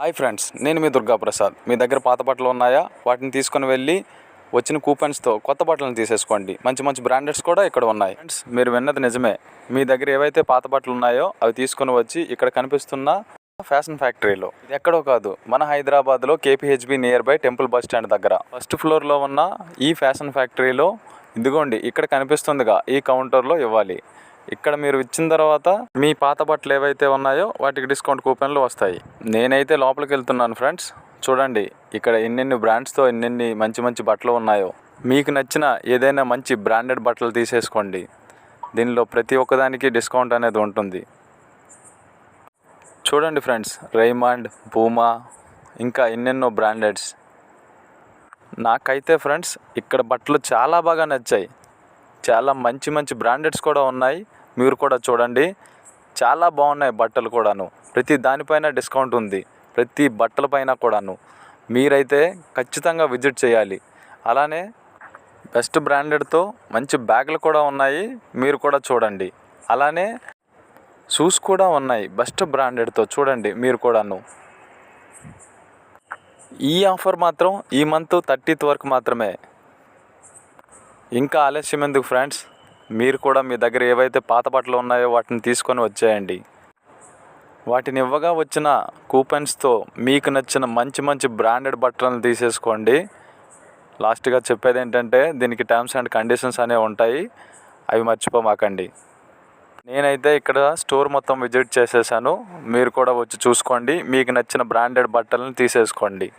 Hi friends నేను మీ దుర్గా ప్రసాద్ మీ దగ్గర పాత బట్టలు ఉన్నాయా? వాటిని తీసుకొని వెళ్ళి వచ్చిన కూపన్స్తో కొత్త బట్టలను తీసేసుకోండి. మంచి మంచి బ్రాండెడ్స్ కూడా ఇక్కడ ఉన్నాయి. ఫ్రెండ్స్ మీరు విన్నది నిజమే. మీ దగ్గర ఏవైతే పాత బట్టలు ఉన్నాయో అవి తీసుకొని వచ్చి ఇక్కడ కనిపిస్తున్న ఫ్యాషన్ ఫ్యాక్టరీలో. ఇది ఎక్కడో కాదు మన హైదరాబాద్లో KPHB nearby temple bus stand దగ్గర. ఫస్ట్ ఫ్లోర్లో ఉన్న ఈ ఫ్యాషన్ ఫ్యాక్టరీలో ఇదిగోండి ఇక్కడ కనిపిస్తుందిగా ఈ కౌంటర్లో ఇవ్వాలి. ఇక్కడ మీరు ఇచ్చిన తర్వాత మీ పాత బట్టలు ఏవైతే ఉన్నాయో వాటికి డిస్కౌంట్ కూపన్లు వస్తాయి. నేనైతే లోపలికి వెళ్తున్నాను ఫ్రెండ్స్. చూడండి ఇక్కడ ఎన్నెన్ని బ్రాండ్స్తో ఎన్నెన్ని మంచి మంచి బట్టలు ఉన్నాయో. మీకు నచ్చిన ఏదైనా మంచి బ్రాండెడ్ బట్టలు తీసేసుకోండి. దీనిలో ప్రతి ఒక్కదానికి డిస్కౌంట్ అనేది ఉంటుంది. చూడండి ఫ్రెండ్స్ రైమాండ్ పూమా ఇంకా ఎన్నెన్నో బ్రాండెడ్స్ నాకైతే ఫ్రెండ్స్ ఇక్కడ బట్టలు చాలా బాగా నచ్చాయి. చాలా మంచి మంచి బ్రాండెడ్స్ కూడా ఉన్నాయి. మీరు కూడా చూడండి. చాలా బాగున్నాయి బట్టలు కూడాను. ప్రతి దానిపైన డిస్కౌంట్ ఉంది. ప్రతి బట్టల పైన కూడాను. మీరైతే ఖచ్చితంగా విజిట్ చేయాలి. అలానే బెస్ట్ బ్రాండెడ్తో మంచి బ్యాగులు కూడా ఉన్నాయి. మీరు కూడా చూడండి. అలానే షూస్ కూడా ఉన్నాయి. బెస్ట్ బ్రాండెడ్తో చూడండి మీరు కూడాను. ఈ ఆఫర్ మాత్రం ఈ మంత్ థర్టీత్ వరకు మాత్రమే. ఇంకా ఆలస్యం ఎందుకు ఫ్రెండ్స్? మీరు కూడా మీ దగ్గర ఏవైతే పాత బట్టలు ఉన్నాయో వాటిని తీసుకొని వచ్చేయండి. వాటిని ఇవ్వగా వచ్చిన కూపన్స్తో మీకు నచ్చిన మంచి మంచి బ్రాండెడ్ బట్టలను తీసేసుకోండి. లాస్ట్గా చెప్పేది ఏంటంటే దీనికి టర్మ్స్ అండ్ కండిషన్స్ అనేవి ఉంటాయి. అవి మర్చిపోమాకండి. నేనైతే ఇక్కడ స్టోర్ మొత్తం విజిట్ చేసేసాను. మీరు కూడా వచ్చి చూసుకోండి. మీకు నచ్చిన బ్రాండెడ్ బట్టలను తీసేసుకోండి.